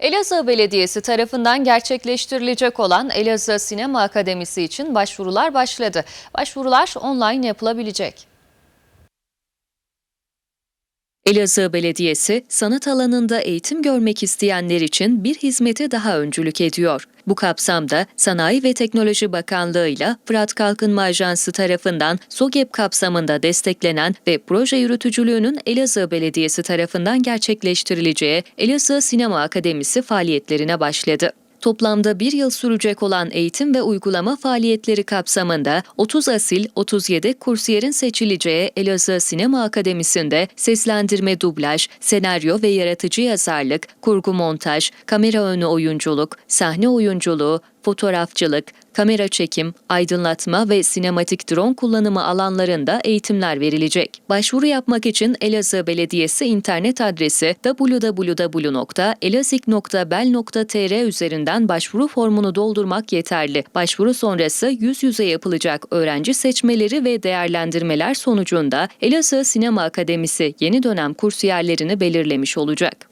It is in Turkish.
Elazığ Belediyesi tarafından gerçekleştirilecek olan Elazığ Sinema Akademisi için başvurular başladı. Başvurular online yapılabilecek. Elazığ Belediyesi, sanat alanında eğitim görmek isteyenler için bir hizmete daha öncülük ediyor. Bu kapsamda Sanayi ve Teknoloji Bakanlığı ile Fırat Kalkınma Ajansı tarafından SOGEP kapsamında desteklenen ve proje yürütücülüğünün Elazığ Belediyesi tarafından gerçekleştirileceği Elazığ Sinema Akademisi faaliyetlerine başladı. Toplamda bir yıl sürecek olan eğitim ve uygulama faaliyetleri kapsamında 30 asil, 37 kursiyerin seçileceği Elazığ Sinema Akademisi'nde seslendirme dublaj, senaryo ve yaratıcı yazarlık, kurgu montaj, kamera önü oyunculuk, sahne oyunculuğu, fotoğrafçılık, kamera çekim, aydınlatma ve sinematik drone kullanımı alanlarında eğitimler verilecek. Başvuru yapmak için Elazığ Belediyesi internet adresi www.elazik.bel.tr üzerinden başvuru formunu doldurmak yeterli. Başvuru sonrası yüz yüze yapılacak öğrenci seçmeleri ve değerlendirmeler sonucunda Elazığ Sinema Akademisi yeni dönem kursiyerlerini belirlemiş olacak.